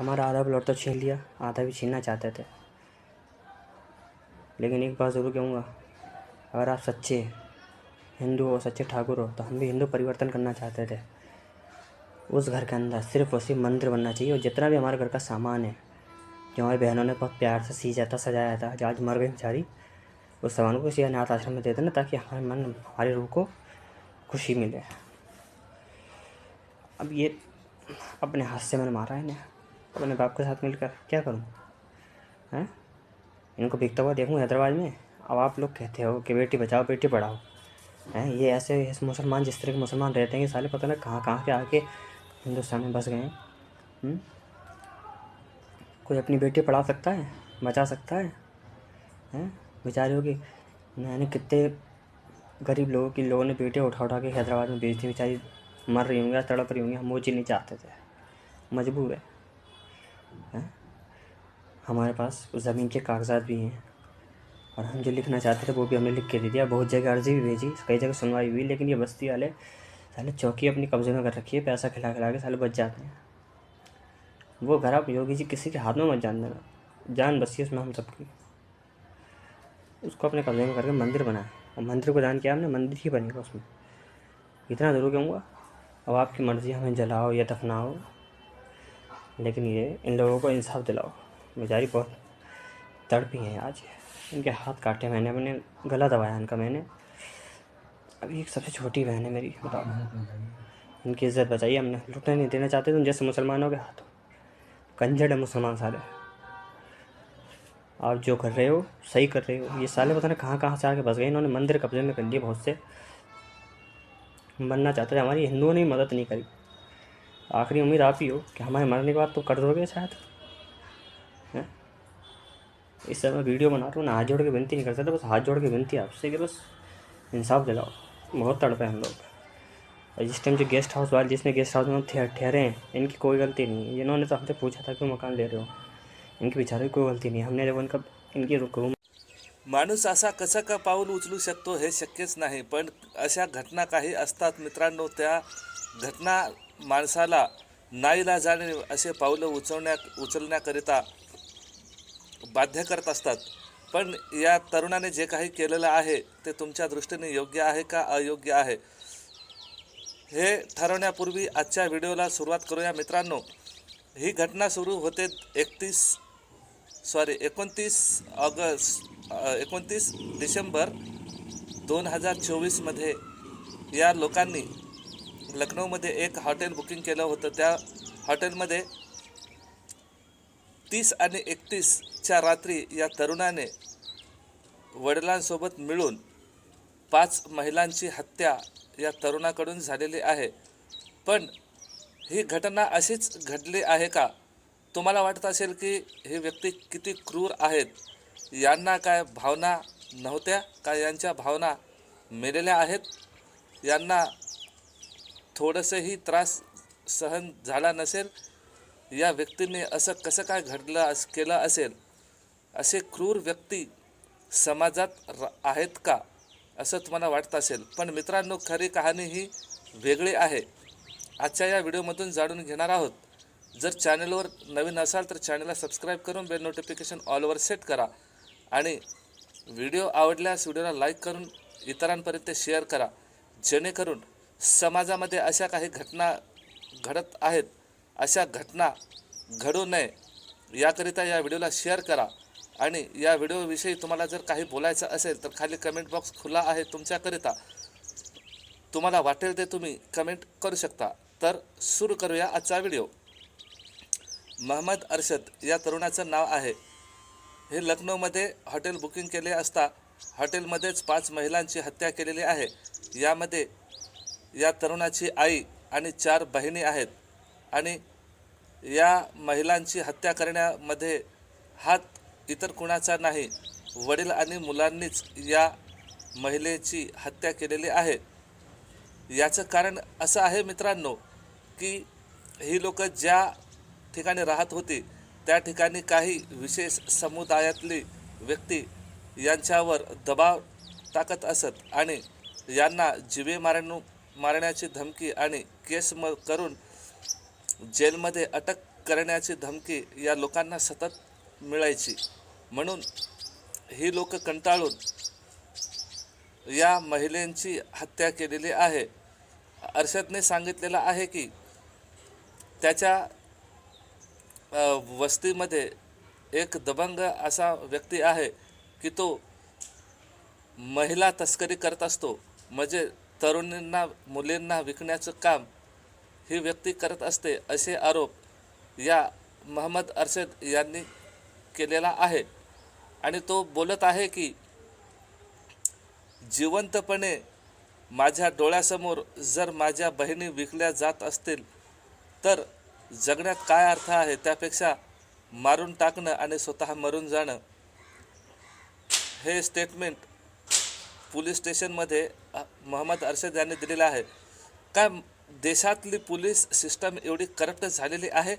हमारा आधा प्लॉट तो छीन लिया, आधा भी छीनना चाहते थे। लेकिन एक बात ज़रूर कहूँगा, अगर आप सच्चे हिंदू हो, सच्चे ठाकुर हो तो हम भी हिंदू परिवर्तन करना चाहते थे। उस घर के अंदर सिर्फ़ उसी मंदिर बनना चाहिए, और जितना भी हमारे घर का सामान है, जो हमारी बहनों ने बहुत प्यार से सींचा था, सजाया था, जो आज मर गई बेचारी, उस सामान को किसी अनाथ आश्रम में दे देना, ताकि हमारे मन, हमारी रूह को खुशी मिले। अब ये अपने हाथ से मैंने मारा है इन्हें। अपने बाप के साथ मिलकर क्या करूँ? हैं? इनको बिकता हुआ देखूँ हैदराबाद में? अब आप लोग कहते हो कि बेटी बचाओ, बेटी पढ़ाओ। हैं? ये ऐसे मुसलमान जिस तरह के मुसलमान रहते हैं कि साले पता नहीं कहाँ कहाँ के आके हिंदुस्तान में बस गए हैं। हम्म? कोई अपनी बेटी पढ़ा सकता है? बचा सकता है? हैं? बेचारे हो कि मैंने कितने गरीब लोगों की, लोगों ने बेटे उठा उठा के हैदराबाद में बेच दी। बेचारी मर रही होंगी या तड़प रही होंगी, हम वो चीज़ नहीं चाहते थे। मजबूर हैं। हमारे पास उस ज़मीन के कागजात भी हैं। और हम जो लिखना चाहते थे, वो भी हमने लिख के दे दिया। बहुत जगह अर्जी भी भेजी, कई जगह सुनवाई हुई, लेकिन ये बस्ती वाले साले चौकी अपनी कब्जे में कर रखी है, पैसा खिला खिला के साले बच जाते हैं। वो घर आप योगी जी किसी के हाथ में मत जान देना। जान बसी उसमें हम सबकी। उसको अपने कब्जे में करके मंदिर बनाए। और मंदिर को दान किया हमने, मंदिर ही बनेगा उसमें। इतना ज़रूर कहूँगा अब आपकी मर्ज़ी, हमें जलाओ या दफनाओ। लेकिन ये इन लोगों को इंसाफ दिलाओ। बेचारी बहुत तड़पी हैं आज। इनके हाथ काटे मैंने अपने गला दबाया इनका मैंने। अभी एक सबसे छोटी बहन है मेरी, बताओ। इनकी इज़्ज़त बचाइए, हमने लुटने नहीं देना चाहते, तुम जैसे मुसलमानों के हाथों। कंजड़ है मुसलमान सारे आप जो कर रहे हो, सही कर रहे हो। ये साले पता नहीं कहाँ कहाँ से आके बस गए, इन्होंने मंदिर कब्जे में कर लिए बहुत से। बनना चाहते थे, हमारी हिंदुओं ने मदद नहीं करी। आखिरी उम्मीद आप ही हो कि हमारे मरने के बाद तो कर दोगे शायद। इस समय वीडियो बना रहा हूँ ना हाथ जोड़ के विनती नहीं कर सकता बस हाथ जोड़ के विनती है आपसे कि बस इंसाफ दिलाओ। बहुत तड़पे हम लोग। और जिस टाइम जो गेस्ट हाउस वाले जिसने गेस्ट हाउस में ठहरे हैं इनकी कोई गलती नहीं है। इन्होंने तो हमसे पूछा था कि मकान ले रहे हो। इनकी बेचारे की कोई गलती नहीं हमने जब उनका इनकी रूम माणूस असा कसा का पाऊल उचलू शकतो हे शक्यच नाही पण अशा घटना काही असतात मित्रांनो त्या घटना माणसाला नाईलाजाने असे पाऊलं उचलण्या उचलण्याकरिता बाध्य करत असतात. पण या तरुणाने जे काही केलेलं आहे ते तुमच्या दृष्टीने योग्य आहे का अयोग्य आहे? हे ठरवण्यापूर्वी आजच्या व्हिडिओला सुरुवात करूया मित्रांनो. ही घटना सुरू होते एकतीस सॉरी एकोणतीस ऑगस्ट एकोणतीस डिसेंबर दोन हजार चोवीसमध्ये या लोकांनी लखनौमध्ये एक हॉटेल बुकिंग केलं होतं. त्या हॉटेलमध्ये तीस आणि एकतीस च्या रात्री या तरुणाने वडिलांसोबत मिळून पाच महिलांची हत्या या तरुणाकडून झालेली आहे. पण ही घटना अशीच घडली आहे का? तुम्हाला वाटत असेल की हे व्यक्ती किती क्रूर आहेत? यांना काय भावना नव्हत्या? का यांच्या भावना मेलेल्या आहेत? यांना थोडंसंही त्रास सहन झाला नसेल? या व्यक्तीने असं कसं काय घडलं अस केलं असेल? असे क्रूर व्यक्ती समाजात र आहेत का? असं तुम्हाला वाटत असेल. पण मित्रांनो खरी कहाणी ही वेगळी आहे. आजच्या या व्हिडिओमधून जाणून घेणार आहोत. जर चॅनलवर नवीन असाल तर चॅनलला सबस्क्राईब करून बेल नोटिफिकेशन ऑलवर सेट करा. आणि व्हिडिओ आवडल्यास व्हिडिओला लाईक करून इतरांपर्यंत शेअर करा. जेणेकरून समाजामध्ये अशा काही घटना घडत आहेत. अशा घटना घडू नये. याकरिता या व्हिडिओला शेअर करा. आणि या व्हिडिओविषयी तुम्हाला जर काही बोलायचं असेल तर खाली कमेंट बॉक्स खुला आहे तुमच्याकरिता. तुम्हाला वाटेल ते तुम्ही कमेंट करू शकता. तर सुरू करूया आजचा व्हिडिओ. महम्मद अरशद या तरुणाचं नाव आहे. हे लखनौमध्ये हॉटेल बुकिंग केले असता हॉटेलमध्येच पाच महिलांची हत्या केलेली आहे. यामध्ये या तरुणाची आई आणि चार बहिणी आहेत. आणि या महिलांची हत्या करण्यामध्ये हात इतर कुणाचा नाही. वडील आणि मुलांनीच या महिलेची हत्या केलेली आहे. याचं कारण असं आहे मित्रांनो की ही लोक ज्या ठिकाणी राहत होती त्या ठिकाणी काही विशेष समुदायातली व्यक्ती यांच्यावर दबाव टाकत असत आणि यांना जिवे मारणू मारण्याची धमकी आणि केस म करून जेलमध्ये अटक करण्याची धमकी या लोकांना सतत मिळायची. म्हणून ही लोक कंटाळून या महिलेंची हत्या केलेली आहे. अर्षदने सांगितलेलं आहे की त्याच्या वस्तीमध्ये एक दबंग असा व्यक्ती आहे की तो महिला तस्करी करत असतो. म्हणजे तरुणींना मुलींना विकण्याचं काम ही व्यक्ती करत असते असे आरोप या महम्मद अर्शद यांनी केलेला आहे. आणि तो बोलत आहे की जिवंतपणे माझ्या डोळ्यासमोर जर माझ्या बहिणी विकल्या जात असतील तर जगण्यात काय अर्थ आहे त्यापेक्षा मारून टाकणं आणि स्वतः मरून जाणं. हे स्टेटमेंट पोलीस स्टेशनमध्ये मोहम्मद अर्शद यांनी दिलेलं आहे. काय देशातली पोलीस सिस्टम एवढी करप्ट झालेली आहे?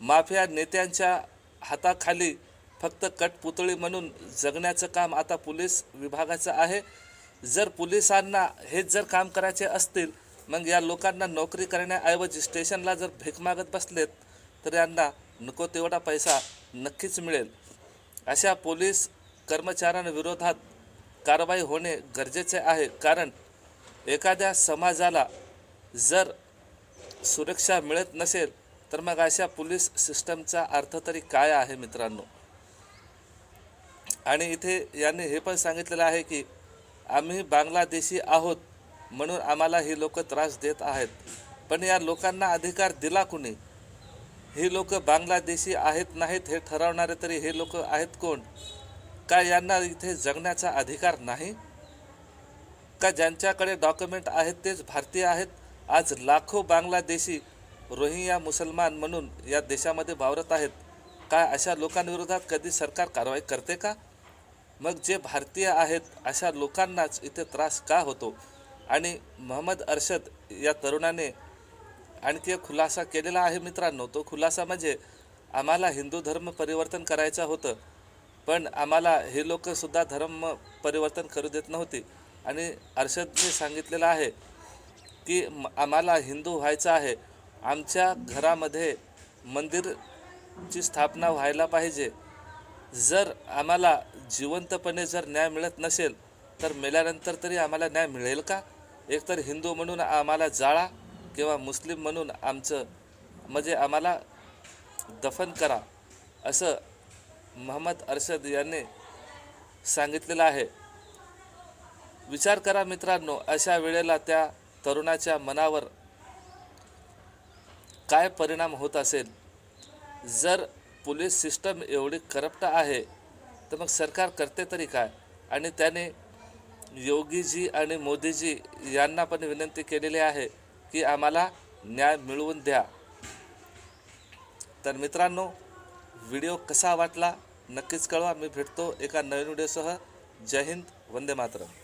माफिया नेत्यांच्या हाताखाली फक्त कटपुतळी म्हणून जगण्याचं काम आता पोलीस विभागाचं आहे. जर पोलिसांना हेच जर काम करायचे असतील मग या लोकांना नोकरी करण्याऐवजी स्टेशनला जर भीक मागत बसलेत तर यांना नको तेवढा पैसा नक्कीच मिळेल. अशा पोलीस कर्मचाऱ्यांविरोधात कारवाई होणे गरजेचे आहे. कारण एखाद्या समाजाला जर सुरक्षा मिळत नसेल तर मग अशा पोलीस सिस्टमचा अर्थ तरी काय आहे मित्रांनो? आणि इथे यांनी हे पण सांगितलेलं आहे की आम्ही बांगलादेशी आहोत म्हणून आम्हाला ही लोक त्रास देत आहेत. पण या लोकांना अधिकार दिला कुणी? ही लोक बांगलादेशी आहेत नाहीत हे ठरवणारे तरी हे लोक आहेत कोण? का यांना इथे जगण्याचा अधिकार नाही? का ज्यांच्याकडे डॉक्युमेंट आहेत तेच भारतीय आहेत? आज लाखो बांगलादेशी रोहिंग्या मुसलमान म्हणून या देशामध्ये वावरत आहेत काय अशा लोकांविरोधात कधी सरकार कारवाई करते का? मग जे भारतीय आहेत अशा लोकांनाच इथे त्रास का होतो? आणि महम्मद अर्शद या तरुणाने आणखी एक खुलासा केलेला आहे मित्रांनो. तो खुलासा म्हणजे आम्हाला हिंदू धर्म परिवर्तन करायचं होतं पण आम्हाला हे लोकसुद्धा धर्म परिवर्तन करू देत नव्हती. आणि अर्षदने सांगितलेलं आहे की आम्हाला हिंदू व्हायचं आहे आमच्या घरामध्ये मंदिरची स्थापना व्हायला पाहिजे. जर आम्हाला जिवंतपणे जर न्याय मिळत नसेल तर मेल्यानंतर तरी आम्हाला न्याय मिळेल का? एकतर हिंदू म्हणून आम्हाला जाळा किंवा मुस्लिम म्हणून आमचं म्हणजे आम्हाला दफन करा असं मोहम्मद अर्शद यांनी सांगितलेलं आहे. विचार करा मित्रांनो अशा वेळेला त्या तरुणाच्या मनावर काय परिणाम होत असेल? जर पोलीस सिस्टम एवढी करप्ट आहे तर मग सरकार करते तरी काय? आणि त्याने योगीजी आणि मोदीजी यांना पण विनंती केलेली आहे की आम्हाला न्याय मिळवून द्या. तर मित्रांनो व्हिडिओ कसा वाटला नक्कीच कळवा. मी भेटतो एका नवीन व्हिडिओसह. जय हिंद वंदे मातरम.